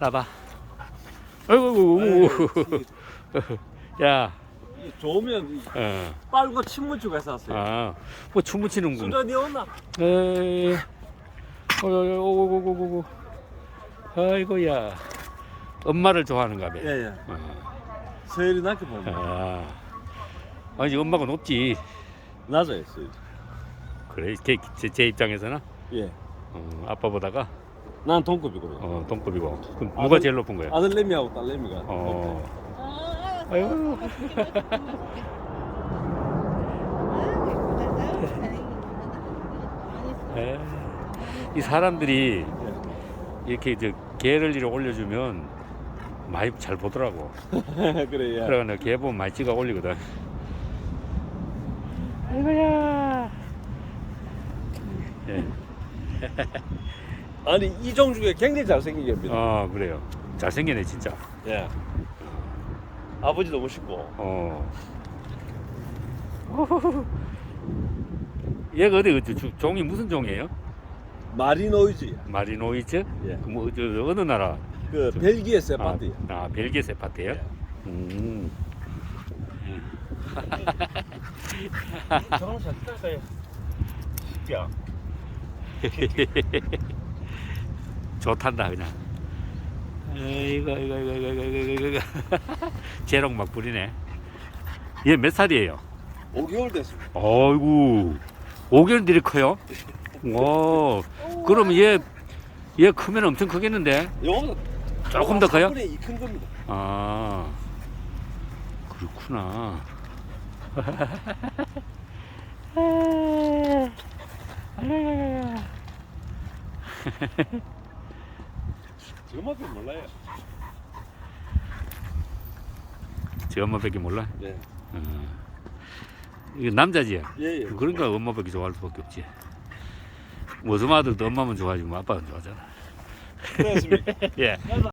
나봐. 아이고, 야, 이 좋으면 이 어, 빨고 침무주가 샀어요. 아, 뭐 춤을 추는군. 수련이 오나? 에이, 오고고고고고. 아이고야. 엄마를 좋아하는가 봐. 예, 예. 어, 서열이 낮게 보면 아, 아니 엄마가 높지. 낮아요, 서열이. 그래, 제, 제, 제 입장에서는 예. 어, 아빠보다가 난 동급이거든요. 어, 동급이고. 그럼 아, 누가 그- 제일 높은 거야? 아들내미하고 딸내미가. 어, 아, 아유. 에, 이 사람들이 이렇게 저 개를 이렇게 올려주면 많이 잘 보더라고. 그래, 예. 그래가 내가 개 보면 많이 찍어 올리거든. 아이고야. 예. 아니, 이종주가 굉장히 잘생기게 합니다. 아 그래요. 잘생기네 진짜. 예. 아버지도 멋있고. 어. 얘가 어디 그 주- 종이 무슨 종이에요? 마리노이즈. 마리노이즈? 예. 뭐 저, 어느 나라? 그 벨기에 세파티. 아, 아 벨기에 세파트예요? 예. 음. 저런 색깔까요? 야. 좋단다 그냥. 이거 이거 이거 이거 이거 이거 이거 재롱 막 부리네. 얘 몇 살이에요? 5개월 됐습니다. 어이구 5개월 들이 커요? 와 그럼 얘, 얘 크면 엄청 크겠는데? 요거는 조금 더 커요? 3분의 2큰 겁니다. 아 그렇구나. 저만큼 몰라요. 제 엄마밖에 몰라. 네. 어. 이거 남자지? 예, 예. 그러니까 엄마밖에 좋아할 수밖에 없지. 무슨 아들도 엄마만 좋아하지 뭐 아빠는 좋아하잖아. 그렇습니까? 예.